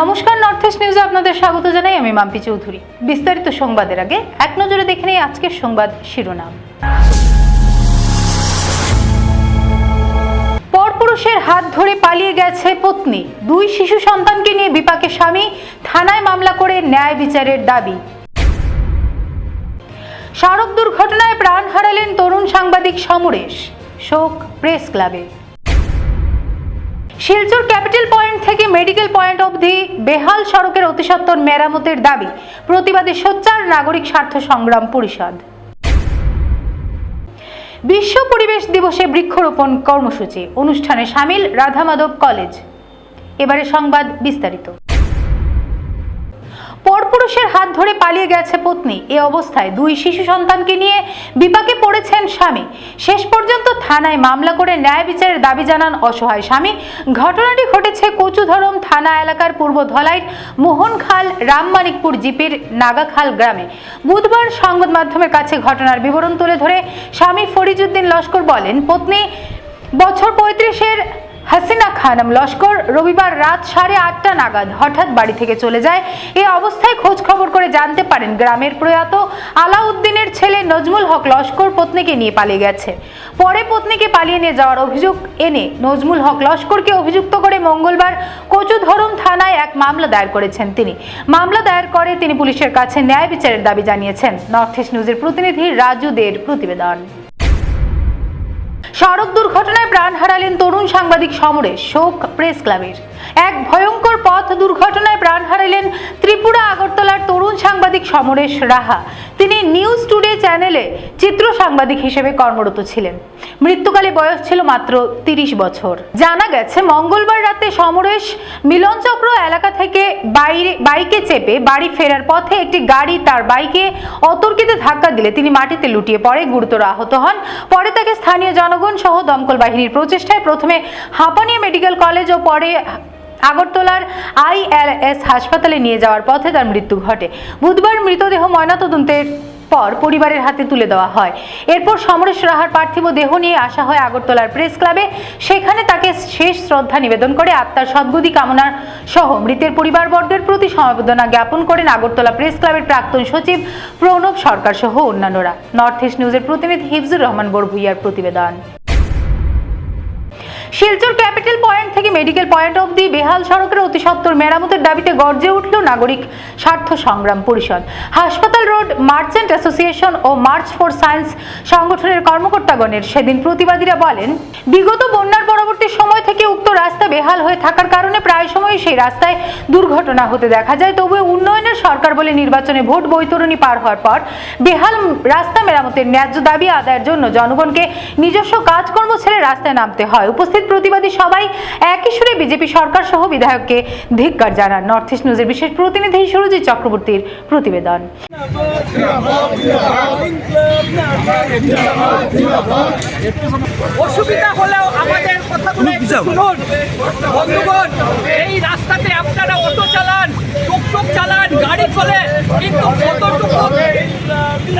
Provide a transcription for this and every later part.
নমস্কার north east নিউজে আপনাদের স্বাগত জানাই। আমি মাম্পি চৌধুরী। বিস্তারিত সংবাদের আগে এক নজরে দেখে নেই আজকের সংবাদ শিরোনাম। পরপুরুষের হাত ধরে পালিয়ে গেছে পত্নী। দুই শিশু সন্তানকে নিয়ে বিপাকে স্বামী, থানায় মামলা করে ন্যায় বিচারের দাবি। সড়ক দুর্ঘটনায় প্রাণ হারালেন তরুণ সাংবাদিক সমরেশ। শোক প্রেস ক্লাবে। শিলচর ক্যাপিটাল পয়েন্ট থেকে মেডিকেল পয়েন্ট অবধি বেহাল সড়কের অতিসত্বর মেরামতের দাবি প্রতিবাদে সোচ্চার নাগরিক স্বার্থ সংগ্রাম পরিষদ। বিশ্ব পরিবেশ দিবসে বৃক্ষরোপণ কর্মসূচি। অনুষ্ঠানে সামিল রাধামাধব কলেজ। এবারে সংবাদ বিস্তারিত। পরপুরুষের হাত ধরে পালিয়ে গেছে পত্নী। এ অবস্থায় দুই শিশু সন্তানকে নিয়ে বিপাকে পড়েছেন স্বামী। শেষ পর্যন্ত থানায় মামলা করে ন্যায় বিচারের দাবি জানান অসহায় স্বামী। ঘটনাটি ঘটেছে কচুধরম থানা এলাকার পূর্ব ধলাইর মোহনখাল, রামমানিকপুর জিপির নাগাখাল গ্রামে। বুধবার সংবাদ মাধ্যমের কাছে ঘটনার বিবরণ তুলে ধরে স্বামী ফরিজুদ্দিন লস্কর বলেন, পত্নী, বছর পঁয়ত্রিশের হাসিনা খানম লস্কর রবিবার রাত সাড়ে আটটা নাগাদ হঠাৎ বাড়ি থেকে চলে যায়। এই অবস্থায় খোঁজ খবর করে জানতে পারেন গ্রামের প্রয়াত আলাউদ্দিনের ছেলে নজমুল হক লস্কর পত্নীকে নিয়ে পালিয়ে গেছে। পরে পত্নীকে পালিয়ে নিয়ে যাওয়ার অভিযোগ এনে নজমুল হক লস্করকে অভিযুক্ত করে মঙ্গলবার কচুধরম থানায় এক মামলা দায়ের করেছেন তিনি। মামলা দায়ের করে তিনি পুলিশের কাছে ন্যায় বিচারের দাবি জানিয়েছেন। নর্থ ইস্ট নিউজের প্রতিনিধি রাজু দের প্রতিবেদন। সড়ক দুর্ঘটনায় প্রাণ হারালেন তরুণ সাংবাদিক সমরেশ শোক প্রেস ক্লাবের। এক ভয়ঙ্কর পথ দুর্ঘটনায় প্রাণ হারালেন ত্রিপুরা আগরতলার তরুণ সাংবাদিক সমরেশ রাহা। তিনি নিউজ টুডে চ্যানেলে চিত্র সাংবাদিক হিসেবে কর্মরত ছিলেন। মৃত্যুকালে বয়স ছিল মাত্র তিরিশ বছর। জানা গেছে, মঙ্গলবার রাতে সমরেশ মিলনচক্র এলাকা থেকে বাইরে, বাইকে চেপে বাড়ি ফেরার পথে একটি গাড়ি তার বাইকে অতর্কিতে ধাক্কা দিলে তিনি মাটিতে লুটিয়ে পড়ে, গুরুতর আহত হন। পরে তাকে স্থানীয় জনগণ সহ দমকল বাহিনীর প্রচেষ্টায় প্রথমে হাঁপানিয়া মেডিকেল কলেজ ও পরে আগরতলার আইএলএস হাসপাতালে নিয়ে যাওয়ার পথে তার মৃত্যু ঘটে। বুধবার মৃতদেহ ময়নাতদন্তের পর পরিবারের হাতে তুলে দেওয়া হয়। এরপর সমরেশ রাহার পার্থিব দেহ নিয়ে আসা হয় আগরতলার প্রেস ক্লাবে। সেখানে তাকে শেষ শ্রদ্ধা নিবেদন করে আত্মার সদ্গতি কামনা সহ মৃতের পরিবারবর্গের প্রতি সমবেদনা জ্ঞাপন করেন আগরতলা প্রেস ক্লাবের প্রাক্তন সচিব প্রণব সরকার সহ অন্যান্যরা। নর্থ ইস্ট নিউজের প্রতিনিধি হিফজুর রহমান বড়ভুইয়ার প্রতিবেদন। শিলচর ক্যাপিটাল পয়েন্ট থেকে মেডিকেল পয়েন্ট অবধি বেহাল সড়কের অতি সত্বর মেরামতের দাবিতে গর্জে উঠল নাগরিক স্বার্থ সংগ্রাম পরিষদ। হাসপাতাল রোড, মার্চেন্ট অ্যাসোসিয়েশন ও মার্চ ফর সায়েন্স সংগঠনের কর্মকর্তাগণের সেদিন প্রতিবাদীরা বলেন, বিগত বন্যার পরবর্তী সময় থেকে উক্ত রাস্তা বেহাল হয়ে থাকার কারণে প্রায় সময় সেই রাস্তায় দুর্ঘটনা হতে দেখা যায়, তবুও উন্নয়নের বলে নির্বাচনে ভোট বৈতরণী পার হওয়ার পর বেহাল রাস্তা মেরামতের ন্যায্য দাবি আদায়ের জন্য জনগণকে নিজস্ব কাজকর্ম ছেড়ে রাস্তায় নামতে হয়। উপস্থিত প্রতিবাদী সবাই একই সুরে বিজেপি সরকার সহ বিধায়ককে ধিক্কার জানান। নর্থ ইস্ট নিউজের বিশেষ প্রতিনিধি সুরজিৎ চক্রবর্তীর প্রতিবেদন। অসুবিধা হলেও আমাদের কথাগুলো শুনুন। বন্ধুগণ এই রাস্তাতে আপনারা অটো চালান টুকটুক চালান, গাড়ি চলে, কিন্তু কতটুকু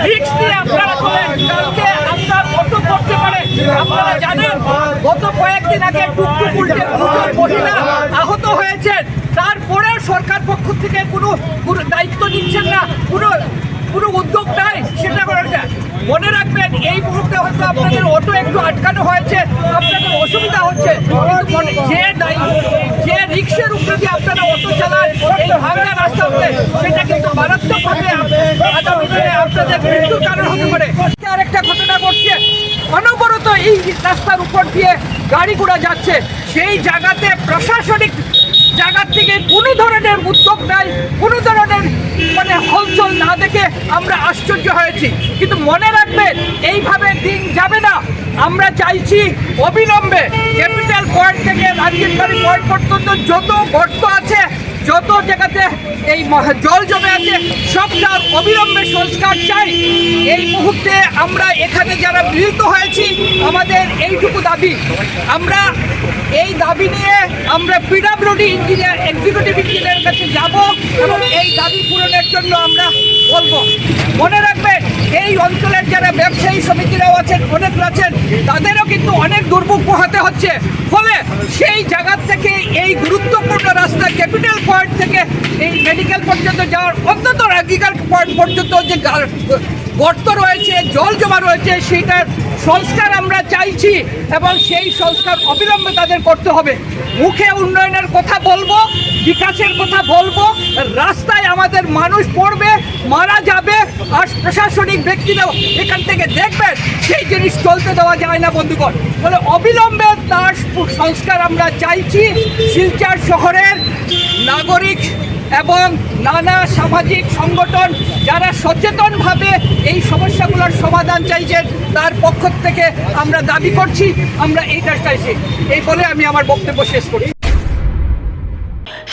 রিক্স দিয়ে আপনারা চলেন। কালকে আপনার কত করতে পারে। আপনারা জানেন, গত কয়েকদিন আগে টুকটুক উল্টে দুজন মহিলা আহত হয়েছেন। তারপরেও সরকার পক্ষ থেকে কোনো দায়িত্ব নিচ্ছেন না। কোনো কোনো উদ্যোগ নাই, সেটা করার যায় মনে রাখবেন, এই মুহূর্তে হয়তো আপনাদের অটো একটু আটকানো হয়েছে, আপনাদের অসুবিধা হচ্ছে। যে নাই যে রিক্সের উপরে দিয়ে আপনারা অটো চালান, এই ভাঙা রাস্তা উপরে সেটা কিন্তু মারাত্মকভাবে আগামী দিনে আপনাদের মৃত্যুর কারণ হতে পারে। আরেকটা ঘটনা ঘটছে। অনবরত এই রাস্তার উপর দিয়ে গাড়ি ঘোড়া যাচ্ছে। সেই জায়গাতে প্রশাসনিক জায়গার থেকে কোনো ধরনের উদ্যোগ নাই, কোনো ধরনের হলচল না দেখে আমরা আশ্চর্য হয়েছি। কিন্তু মনে রাখবেন এইভাবে দিন যাবে না। আমরা চাইছি অবিলম্বে ক্যাপিটাল পয়েন্ট থেকে রাজগীরবাড়ি পয়েন্ট পর্যন্ত যত গর্ত আছে, যত জায়গাতে এই জল জমে আছে, সবটার অবিলম্বে সংস্কার চাই। এই মুহূর্তে আমরা এখানে যারা মিলিত হয়েছি, আমাদের এইটুকু দাবি। আমরা এই দাবি নিয়ে আমরা পিডাব্লিউডি ইঞ্জিনিয়ার এক্সিকিউটিভ ইঞ্জিনিয়ারের কাছে যাব এবং এই দাবি পূরণের জন্য আমরা বলব। মনে রাখবেন, এই অঞ্চলের যারা ব্যবসায়ী সমিতিরাও আছেন, অনেক আছেন, তাদেরও কিন্তু অনেক দুর্ভোগ পোহাতে হচ্ছে। ফলে সেই জায়গা থেকে এই গুরুত্বপূর্ণ রাস্তা ক্যাপিটাল পয়েন্ট থেকে এই মেডিকেল পর্যন্ত যাওয়ার অন্তত রাগিকার পয়েন্ট পর্যন্ত যে গর্ত রয়েছে, জল জমা রয়েছে সেটার সংস্কার আমরা চাইছি এবং সেই সংস্কার অবিলম্বে তাদের করতে হবে। মুখে উন্নয়নের কথা বলব, বিকাশের কথা বলব, রাস্তায় আমাদের মানুষ পড়বে, মারা যাবে, আর প্রশাসনিক ব্যক্তিরাও এখান থেকে দেখবেন সেই জিনিস চলতে দেওয়া যায় না, বন্ধুগণ। ফলে অবিলম্বে তার সংস্কার আমরা চাইছি শিলচর শহরের নাগরিক এবং নানা সামাজিক সংগঠন যারা সচেতনভাবে এই সমস্যাগুলোর সমাধান চাইছেন, তার পক্ষ থেকে আমরা দাবি করছি, আমরা এইটা চাইছি। এই বলে আমি আমার বক্তব্য শেষ করি।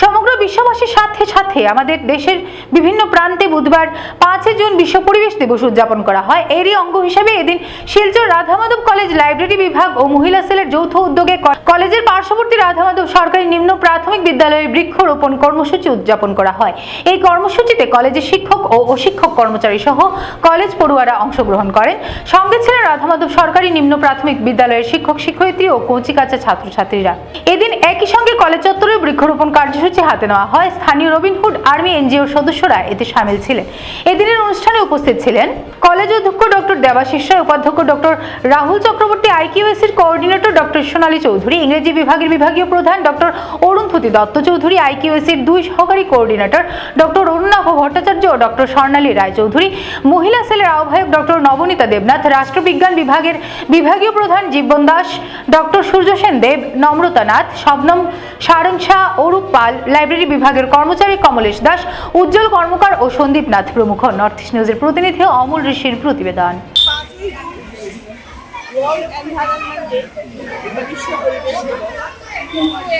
সমগ্র বিশ্ববাসীর সাথে সাথে আমাদের দেশের বিভিন্ন প্রান্তে বুধবার পাঁচই জুন বিশ্ব পরিবেশ দিবস উদযাপন করা হয়। এরই অঙ্গ হিসেবে এদিন শিলচর রাধামাধব কলেজ লাইব্রেরি বিভাগ ও মহিলা সেলের যৌথ উদ্যোগে কলেজের পার্শ্ববর্তী রাধামাধব সরকারি নিম্ন প্রাথমিক বিদ্যালয়ে বৃক্ষরোপণ কর্মসূচি উদযাপন করা হয়। এই কর্মসূচিতে কলেজের শিক্ষক ও অশিক্ষক কর্মচারী সহ কলেজ পড়ুয়ারা অংশগ্রহণ করেন। সঙ্গে ছিলেন রাধামাধব সরকারি নিম্ন প্রাথমিক বিদ্যালয়ের শিক্ষক, শিক্ষয়িত্রী ও কচিকাচা ছাত্রছাত্রীরা। এদিন একই সঙ্গে কলেজ চত্বরে বৃক্ষরোপণ কার্যসূচি হাতে নেওয়া হয়। স্থানীয় রবিনহুড আর্মি এনজিওর সদস্যরা এতে সামিল ছিলেন। এদিনের অনুষ্ঠানে উপস্থিত ছিলেন কলেজ অধ্যক্ষ ডক্টর দেবাশিস রায়, উপাধ্যক্ষ ডক্টর রাহুল চক্রবর্তী আইকিউএসির কোঅর্ডিনেটর ডক্টর সোনালী চৌধুরী, ইংরেজি বিভাগের বিভাগীয় প্রধান ডক্টর অরুণধতি দত্ত চৌধুরী আইকিউএসির দুই সহকারী কোঅর্ডিনেটর ডক্টর অরুণাভ ভট্টাচার্য ও ডক্টর স্বর্ণালী রায়চৌধুরী, মহিলা সেলের আহ্বায়ক ডক্টর নবনীতা দেবনাথ, রাষ্ট্রবিজ্ঞান বিভাগের বিভাগীয় প্রধান জীবন দাস, ডক্টর সূর্য সেন দেব, নম্রতা নাথ, শবনম সারং শাহ অরূপ পাল লাইব্রেরি বিভাগের কর্মচারী কমলেশ দাস, উজ্জ্বল কর্মকার ও সন্দীপ নাথ প্রমুখ। নর্থ ইস্ট নিউজের প্রতিনিধি অমল ঋষির প্রতিবেদন।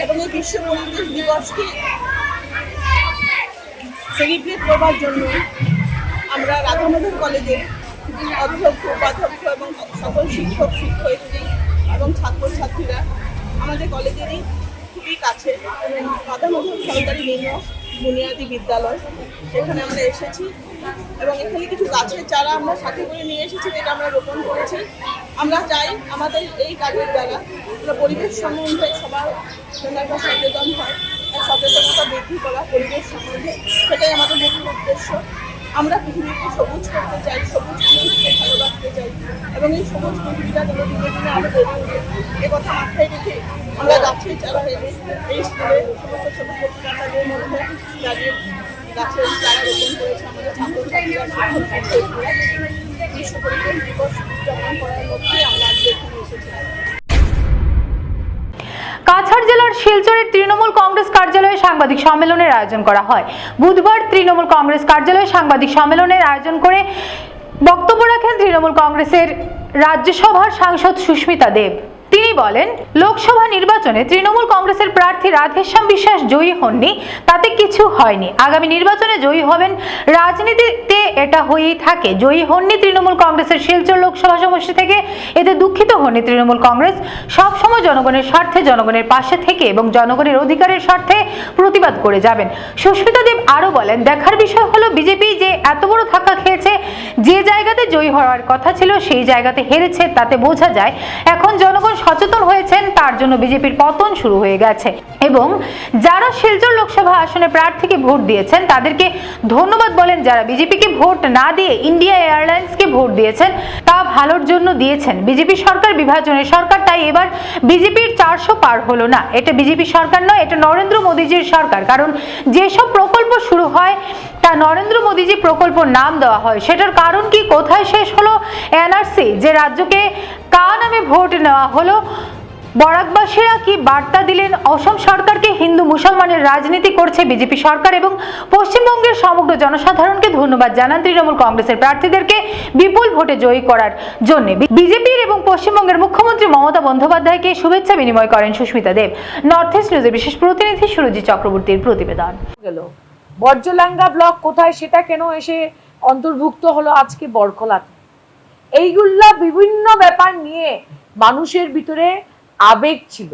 এবং আমরা কলেজের অধ্যক্ষ, উপাধ্যক্ষ এবং সকল শিক্ষক, শিক্ষয়িত্রী এবং আমাদের কলেজেরই খুবই কাছে। রাধামাধব সরকারি নিম্ন বুনিয়াদী বিদ্যালয়। সেখানে আমরা এসেছি। এবং এখানে কিছু গাছের চারা আমরা সাথে করে নিয়ে এসেছি, যেটা আমরা রোপণ করেছি। আমরা চাই আমাদের এই কাজের দ্বারা আমরা পরিবেশ সম্বন্ধে সবার যেন একটা সচেতন হয় সচেতনতা বৃদ্ধি করা পরিবেশ সম্বন্ধে। সেটাই আমাদের মূল উদ্দেশ্য। আমরা পৃথিবীকে সবুজ করতে চাই, সবুজ পৃথিবীকে ভালোবাসতে চাই। এবং এই সবুজ পৃথিবীটা যেন দিনে দিনে আরও বেড়ে ওঠে এ কথা মাথায় রেখে আমরা এই স্কুলে সমস্ত ছোট প্রতিষ্ঠানদের মধ্যে গাছের চারা রোপণ করেছে আমাদের দিবস উদযাপন করার মধ্যে আমরা আজকে এখানে এসেছিলাম। কাছাড় জেলার শিলচরের তৃণমূল কংগ্রেস কার্যালয়ে সাংবাদিক সম্মেলনের আয়োজন করা হয়। বুধবার তৃণমূল কংগ্রেস কার্যালয়ে সাংবাদিক সম্মেলনের আয়োজন করে বক্তব্য রাখেন তৃণমূল কংগ্রেসের রাজ্যসভার সাংসদ সুস্মিতা দেব। তিনি বলেন, লোকসভা নির্বাচনে তৃণমূল কংগ্রেসের প্রার্থী রাধেশ্যাম বিশ্বাস জয়ী হননি, তাতে কিছু হয়নি। আগামী নির্বাচনে জয়ী হবেন, রাজনীতিতে এটা হয়েই থাকে। জয়ী হননি তৃণমূল কংগ্রেসের শিলচর লোকসভা সমষ্টি থেকে, এতে দুঃখিত হননি তৃণমূল কংগ্রেস। সবসময় জনগণের স্বার্থে জনগণের পাশে থেকে এবং জনগণের অধিকারের স্বার্থে প্রতিবাদ করে যাবেন। সুস্মিতা দেব আরও বলেন, দেখার বিষয় হলো বিজেপি যে এত বড় ধাক্কা খেয়েছে, যে জায়গাতে জয়ী হওয়ার কথা ছিল সেই জায়গাতে হেরেছে, তাতে বোঝা যায়, এখন জনগণ সচেতন হয়েছেন, তার জন্য বিজেপির পতন শুরু হয়ে গেছে। এবং যারা শিলচর লোকসভা আসনে প্রার্থীকে ভোট দিয়েছেন, তাদেরকে ধন্যবাদ বলেন, যারা বিজেপিকে ভোট না দিয়ে ইন্ডিয়া এয়ারলাইন্সকে ভোট দিয়েছেন, তা ভালোর জন্য দিয়েছেন। বিজেপি সরকার বিভাজনের সরকার তাই এবার বিজেপির চারশো পার হলো না। এটা বিজেপি সরকার নয়, এটা নরেন্দ্র মোদীজির সরকার। কারণ যেসব প্রকল্প শুরু হয় তা নরেন্দ্র মোদী যে প্রকল্প নাম দেওয়া হয়। সেটার কারণ কি? কোথায় শেষ হলো? এনআরসি, যে রাজ্যকে কা নামে ভোট নেওয়া হলো। বরাকবাসীরা কি বার্তা দিলেন? অসম সরকারকে হিন্দু মুসলমানের রাজনীতি করছে বিজেপি সরকার এবং পশ্চিমবঙ্গের সমগ্র জনসাধারণকে ধন্যবাদ জানান তৃণমূল কংগ্রেসের প্রার্থীদেরকে বিপুল ভোটে জয়ী করার জন্য। বিজেপির এবং পশ্চিমবঙ্গের মুখ্যমন্ত্রী মমতা বন্দ্যোপাধ্যায়কে শুভেচ্ছা বিনিময় করেন সুস্মিতা দেব। নর্থ ইস্ট নিউজের বিশেষ প্রতিনিধি সুরজিৎ চক্রবর্তীর প্রতিবেদন। বর্জলাঙ্গা ব্লক কোথায় সেটা কেন এসে অন্তর্ভুক্ত হলো আজকে বরখলাতে? এইগুলা বিভিন্ন ব্যাপার নিয়ে মানুষের ভিতরে আবেগ ছিল।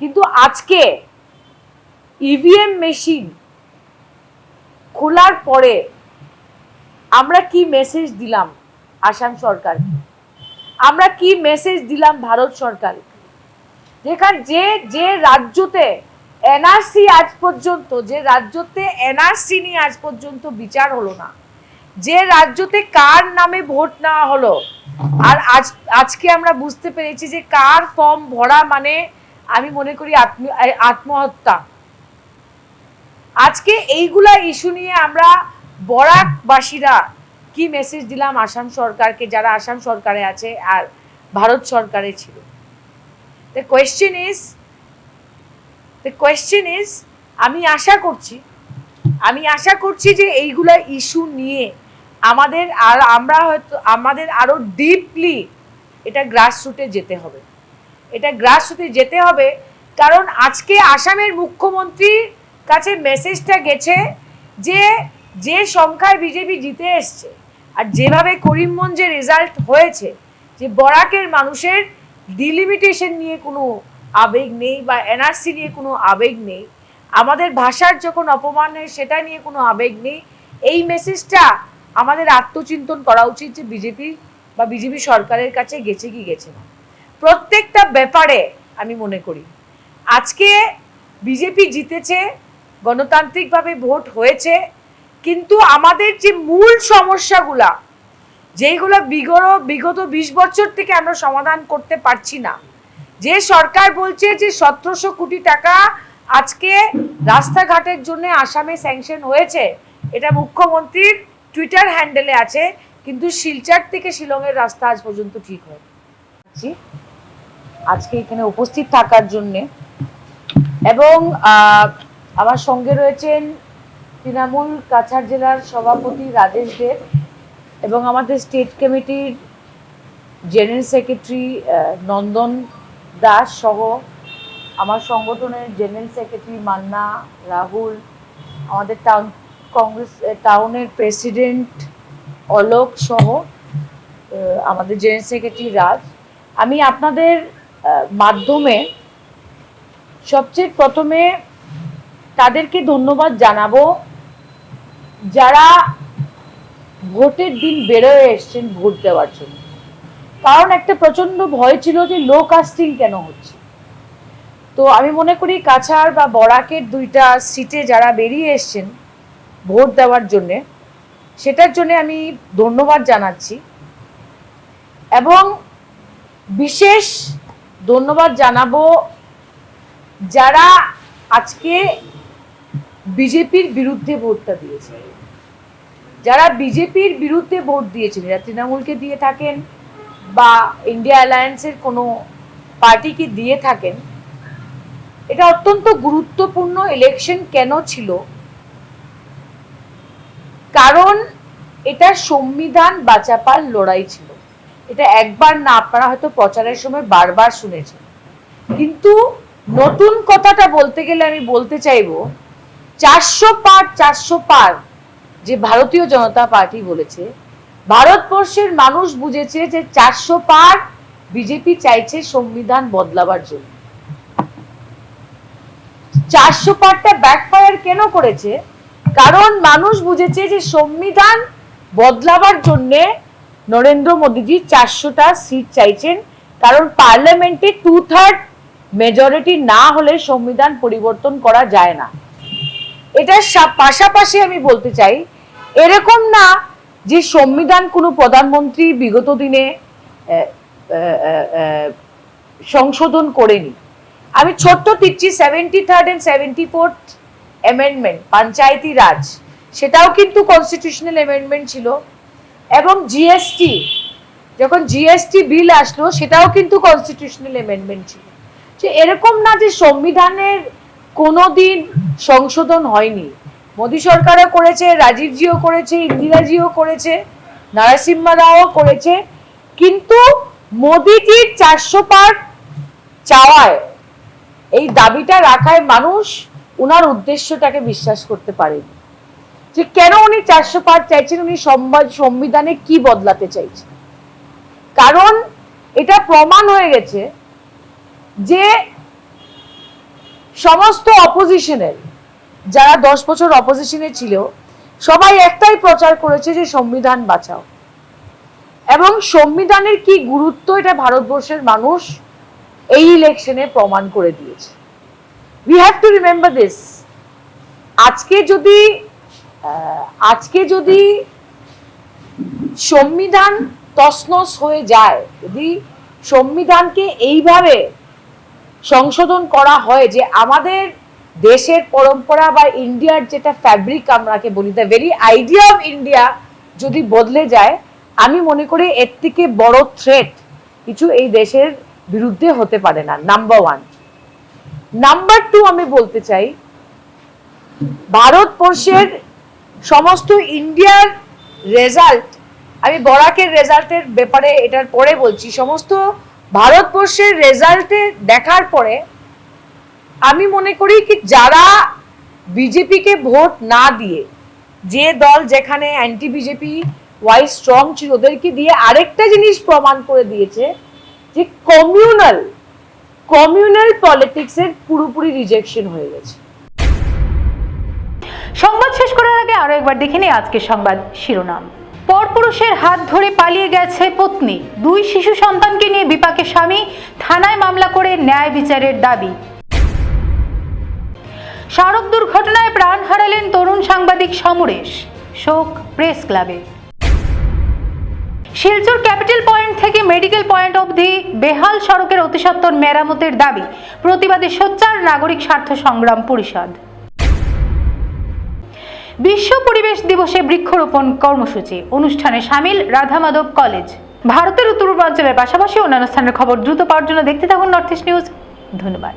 কিন্তু আজকে ইভিএম মেশিন খোলার পরে আমরা কি মেসেজ দিলাম আসাম সরকার? আমরা কি মেসেজ দিলাম ভারত সরকার? যেখানে যে যে রাজ্যতে এনআরসি আজ পর্যন্ত, যে রাজ্যতে এনআরসি নিয়ে আজ পর্যন্ত বিচার হলো না, যে রাজ্যতে কার নামে ভোট নেওয়া হলো, আর আজ, আজকে আমরা বুঝতে পেরেছি যে কার ফর্ম ভরা মানে আমি মনে করি আত্ম- আত্মহত্যা। আজকে এইগুলা ইস্যু নিয়ে আমরা বরাকবাসীরা কি মেসেজ দিলাম আসাম সরকারকে, যারা আসাম সরকারে আছে আর ভারত সরকারে ছিল? The question is the question is আমি আশা করছি, আমি আশা করছি যে এইগুলা ইস্যু নিয়ে আমাদের আর আমরা হয়তো, আমাদের আরও ডিপলি এটা গ্রাসরুটে যেতে হবে। এটা গ্রাসরুটে যেতে হবে কারণ আজকে আসামের মুখ্যমন্ত্রীর কাছে মেসেজটা গেছে যে যে সংখ্যায় বিজেপি জিতে এসছে আর যেভাবে করিমগঞ্জে রেজাল্ট হয়েছে, যে বরাকের মানুষের ডিলিমিটেশন নিয়ে কোনো আবেগ নেই বা এনআরসি নিয়ে কোনো আবেগ নেই। আমাদের ভাষার যখন অপমান হয়, সেটা নিয়ে কোনো আবেগ নেই। এই মেসেজটা আমাদের আত্মচিন্তন করা উচিত যে বিজেপি বা বিজেপি সরকারের কাছে গেছে কি গেছে না। প্রত্যেকটা ব্যাপারে আমি মনে করি, আজকে বিজেপি জিতেছে, গণতান্ত্রিকভাবে ভোট হয়েছে, কিন্তু আমাদের যে মূল সমস্যাগুলা, যেইগুলো বিগত বিগত বিশ বছর থেকে আমরা সমাধান করতে পারছি না যে সরকার বলছে যে সতেরোশো কোটি টাকা আজকে রাস্তাঘাটের জন্য আসামে স্যাংশন হয়েছে, এটা মুখ্যমন্ত্রীর টুইটার হ্যান্ডেলে আছে, কিন্তু শিলচর থেকে শিলংয়ের রাস্তা আজ পর্যন্ত ঠিক হয় আজকে এখানে উপস্থিত থাকার জন্যে। এবং আমার সঙ্গে রয়েছেন তৃণমূল কাছাড় জেলার সভাপতি রাজেশ দেব এবং আমাদের স্টেট কমিটির জেনারেল সেক্রেটারি নন্দন দাস সহ আমার সংগঠনের জেনারেল সেক্রেটারি মান্না, রাহুল, আমাদের টাউন কংগ্রেস টাউনের প্রেসিডেন্ট অলোক সহ আমাদের জেনারেল সেক্রেটারি রাজ। আমি আপনাদের মাধ্যমে সবচেয়ে প্রথমে তাদেরকে ধন্যবাদ জানাব যারা ভোটের দিন বেরোয় এসছেন ভোট দেওয়ার জন্য। কারণ একটা প্রচণ্ড ভয় ছিল যে লো কাস্টিং কেন হচ্ছে। তো আমি মনে করি কাছাড় বা বরাকের দুইটা সিটে যারা বেরিয়ে এসছেন ভোট দেওয়ার জন্যে, সেটার জন্য আমি ধন্যবাদ জানাচ্ছি। এবং বিশেষ ধন্যবাদ জানাব যারা আজকে বিজেপির বিরুদ্ধে ভোটটা দিয়েছে। যারা বিজেপির বিরুদ্ধে ভোট দিয়েছেন, যারা তৃণমূলকে দিয়ে থাকেন বা ইন্ডিয়া অ্যালায়েন্সের কোনো পার্টিকে দিয়ে থাকেন? এটা অত্যন্ত গুরুত্বপূর্ণ ইলেকশন কেন ছিল? কারণ এটা সংবিধান বাঁচাপার লড়াই ছিল। এটা একবার না, আপনারা হয়তো প্রচারের সময় বারবার শুনেছেন। কিন্তু নতুন কথাটা বলতে গেলে আমি বলতে চাইব, চারশো পার চারশো পার যে ভারতীয় জনতা পার্টি বলেছে ভারতবর্ষের মানুষ বুঝেছে যে চারশো পার বিজেপি চাইছে সংবিধান বদলাবার জন্য। চারশো পারটা ব্যাকফায়ার কেন করেছে? কারণ মানুষ বুঝেছে যে সংবিধান বদলাবার জন্যে নরেন্দ্র মোদীজি চারশোটা সিট চাইছেন। কারণ পার্লামেন্টে টু থার্ড মেজরিটি না হলে সংবিধান পরিবর্তন করা যায় না। এটার পাশাপাশি আমি বলতে চাই, এরকম না যে সংবিধান কোনো প্রধানমন্ত্রী বিগত দিনে সংশোধন করেনি। আমি ছোট্ট দিচ্ছি seventy third and seventy fourth amendment Panchayati Raj. সেটাও কিন্তু কনস্টিটিউশনাল অ্যামেন্ডমেন্ট ছিল। এবং জিএসটি যখন জিএসটি বিল আসলো, সেটাও কিন্তু কনস্টিটিউশনাল অ্যামেন্ডমেন্ট ছিল। যে এরকম না যে সংবিধানের কোনোদিন সংশোধন হয়নি। মোদী সরকারও করেছে, রাজীবজিও করেছে, ইন্দিরাজিও করেছে নরসিম্হা রাও করেছে। কিন্তু মোদিজির চারশো পার চাওয়ায় এই দাবিটা রাখায় মানুষ ওনার উদ্দেশ্যটাকে বিশ্বাস করতে পারেনি। যে কেন উনি চারশো পার চাইছেন, উনি সংবাদ- সংবিধানে কি বদলাতে চাইছেন? কারণ এটা প্রমাণ হয়ে গেছে যে সমস্ত অপোজিশনের যারা দশ বছর অপোজিশনে ছিল, সবাই একটাই প্রচার করেছে যে সংবিধান বাঁচাও। এবং সংবিধানের কি গুরুত্ব এটা ভারতবর্ষের মানুষ এই ইলেকশনে প্রমাণ করে দিয়েছে। We have to remember this আজকে যদি আজকে যদি সংবিধান তছনছ হয়ে যায়, যদি সংবিধানকে এইভাবে সংশোধন করা হয় যে আমাদের দেশের পরম্পরা বা ইন্ডিয়ার যেটা ফ্যাব্রিক আমরাকে বলি the very idea of India যদি বদলে যায়, আমি মনে করি এর থেকে বড় থ্রেট কিছু এই দেশের বিরুদ্ধে হতে পারে না নাম্বার ওয়ান নাম্বার টু আমি বলতে চাই, ভারতবর্ষের সমস্ত ইন্ডিয়ার রেজাল্ট আমি বরাকের রেজাল্টের ব্যাপারে এটার পরে বলছি, সমস্ত ভারতবর্ষের রেজাল্টে দেখার পরে আমি মনে করি কি যারা বিজেপিকে ভোট না দিয়ে যে দল যেখানে অ্যান্টি বিজেপি ওয়াই স্ট্রং ছিল ওদেরকে দিয়ে আরেকটা জিনিস প্রমাণ করে দিয়েছে যে কমিউনাল কমিউনাল পলিটিক্সের পুরোপুরি রিজেকশন হয়ে গেছে। সংবাদ শেষ করার আগে আরও একবার দেখে নিই আজকের সংবাদ শিরোনাম। পরপুরুষের হাত ধরে পালিয়ে গেছে পত্নী। দুই শিশু সন্তানকে নিয়ে বিপাকে স্বামী, থানায় মামলা করে ন্যায় বিচারের দাবি। সড়ক দুর্ঘটনায় প্রাণ হারালেন তরুণ সাংবাদিক সমরেশ, শোক প্রেস ক্লাবে। শিলচর ক্যাপিটাল পয়েন্ট থেকে মেডিকেল পয়েন্ট অবধি বেহাল সড়কের অতিসত্বর মেরামতের দাবি প্রতিবাদে সোচ্চার নাগরিক স্বার্থ সংগ্রাম পরিষদ। বিশ্ব পরিবেশ দিবসে বৃক্ষরোপণ কর্মসূচি। অনুষ্ঠানে সামিল রাধা মাধব কলেজ। ভারতের উত্তর পূর্বাঞ্চলের পাশাপাশি অন্যান্য স্থানের খবর দ্রুত পাওয়ার জন্য দেখতে থাকুন নর্থ ইস্ট নিউজ। ধন্যবাদ।